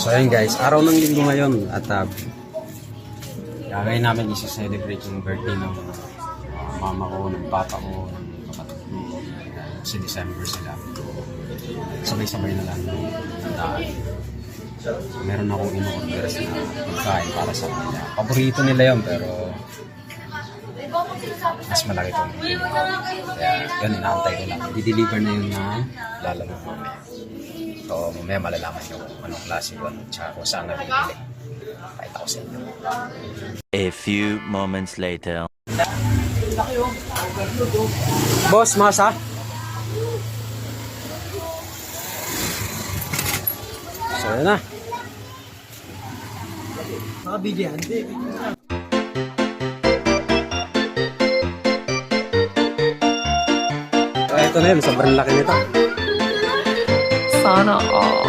So ayun guys, araw ng linggo ngayon at uh, gagawin namin isa-celebrate yung birthday ng uh, mama ko, ng papa ko, ng kapatid ko. Kasi December sila. Sabay-sabay na lang yung handaan. Meron akong in-order na pagkain para sa kanya. Paborito nila yun pero mas malaki ito. Kaya yun, inaantay ko lang. Di-deliver na yun na lalabog mamaya. So, mamaya malalaman yung anong klase ko, ano, tsaka kung saan nabibili. Kahit ako sa inyo. A few moments later. Boss, masa? So, yun na. Nakabigyan, hindi. Ito na yun. Sobrang laki nito. Sana all.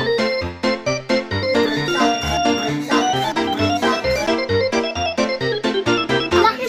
Laki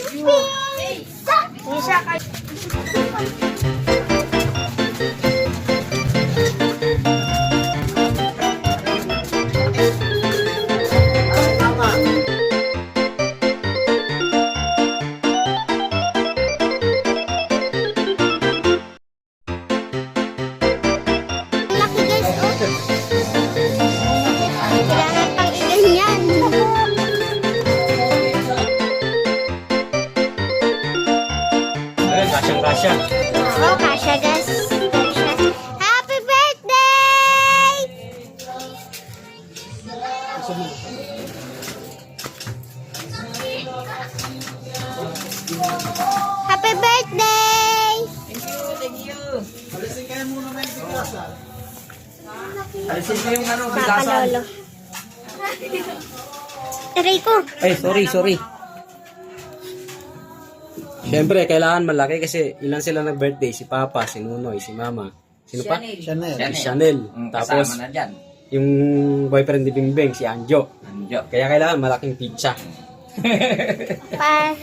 Oh, kasha guys. Happy birthday! Happy birthday! Alisin kayo muna na yung bigasan. Alisin ko yung ano, Pakalolo. Aray ko. Ay, sorry, sorry. Siyempre, kailangan malaki kasi ilan sila nag-birthday? Si Papa, si Nunoy, si Mama. Sino pa? Chanel. Si Chanel. Tapos, na dyan. yung boyfriend ni Bingbing, si Anjo. Andiyo. Kaya kailangan malaking pizza. Pa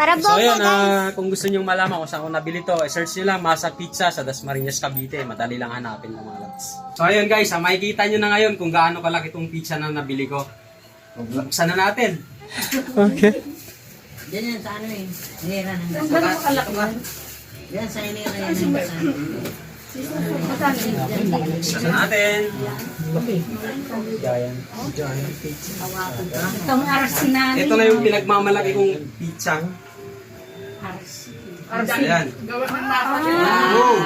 para So bomba ayun, guys. ah, kung gusto nyo malaman kung saan ko nabili to, eh, search nyo lang Masa Pizza sa Dasmariñas, Cavite. Madali lang hanapin ng mga lods. So ayun guys, ah, makikita nyo na ngayon kung gaano kalaki tong pizza na nabili ko. Buksan na natin. Okay. Diyan yan sa ano eh. Nira ng gas. Gano'n kalaki ba? Diyan sa inira yan ng gas. Buksan na natin. Itong arsinan. Ito na yung pinagmamalaki kong pizza. Ayan. Wow.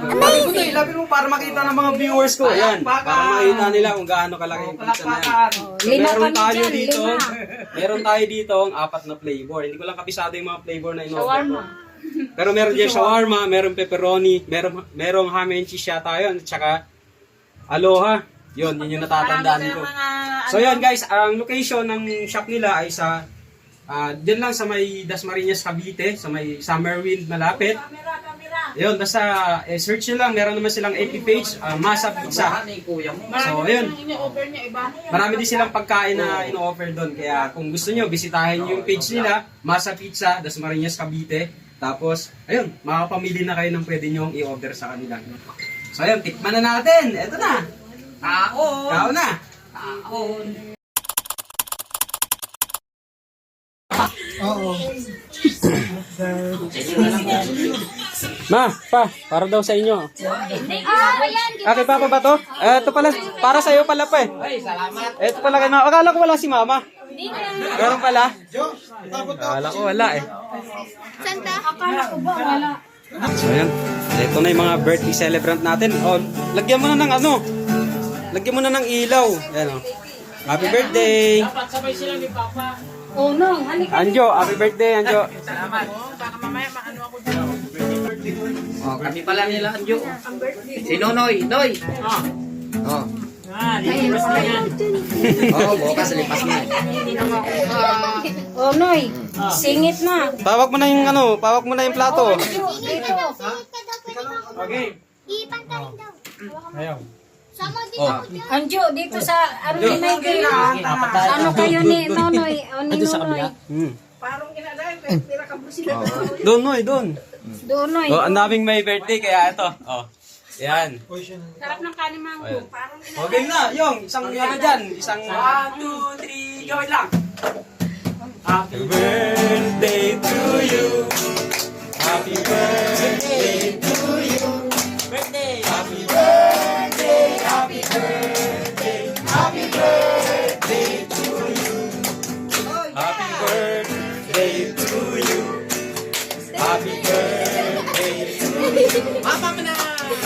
Amazing! Ilapin mo para makita ng mga viewers ko. Ayan. Para makita nila kung gaano kalaki yung pizza na yan. Meron tayo dito. Meron tayo dito ang apat na flavor. Hindi ko lang kapisado yung mga flavor na in-order ko. Pero meron din shawarma, meron pepperoni, meron merong ham and cheese yata yun, at saka aloha. Yun, yun yung natatandaan ko. So yun guys, ang location ng shop nila ay sa ah diyan lang sa may Dasmariñas Cavite, sa may Summerwind malapit. Yun, basta eh, search nyo lang, meron naman silang AP page, ah, Masa Pizza. So, ayun. Marami din silang pagkain na ino-offer doon. Kaya kung gusto nyo, bisitahin yung page nila, Masa Pizza, Dasmariñas Cavite. Tapos, ayun, makapamili na kayo ng pwede nyo i-order sa kanila. So, ayun, tikman na natin. Ito na. Taon! Kao na. Taon! Oo. Ma, pa, para daw sa inyo. Ah, kay Papa ba to? Eh, ito pala, para sa iyo pala pa eh. Ay, salamat! Ito pala kay Mama. Akala ko wala si Mama. Meron pala. Akala ko wala eh. Santa? Akala ko ba wala? So ayan, ito na yung mga birthday celebrant natin. Oh, lagyan mo na ng ano? Lagyan mo na ng ilaw. Ayan oh. Happy birthday! Oh no, halika. Anjo, happy birthday, Anjo. Salamat! Oh, kami pala nila, Anjo. Si Nonoy, Noy! Oh. Oh. Oh, bukas lipas na. Oh noy, singit na. Pawak mo na yung ano, pawak mo na yung plato. Singit ka daw, singit ka daw. Pwede mo ako. Okay. Ipan ka rin daw. Ayaw. Sama din ako dyan. Anjo, dito sa ano ni May kayo? Ano kayo ni Nonoy? O ni Nonoy? Hmm. Doon, Noy, doon. Donoy. Oh, ang daming may birthday, kaya ito. Oh. Yan. Sarap ng kanin mango. Parang Okay na, yung isang ano dyan, isang... One, two, three, go lang! Happy birthday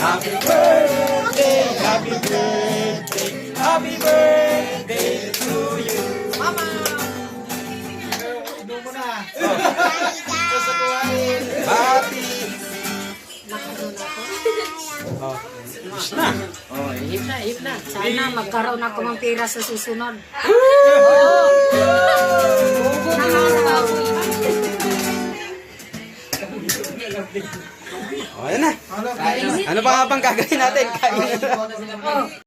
Happy birthday, happy birthday, happy birthday to you. Mama! Inom mo na. Happy! Oh, tapos na. Oh, hip na, na. Sana magkaroon ako ng pera sa susunod. Oh, bang gagawin natin? Kain na.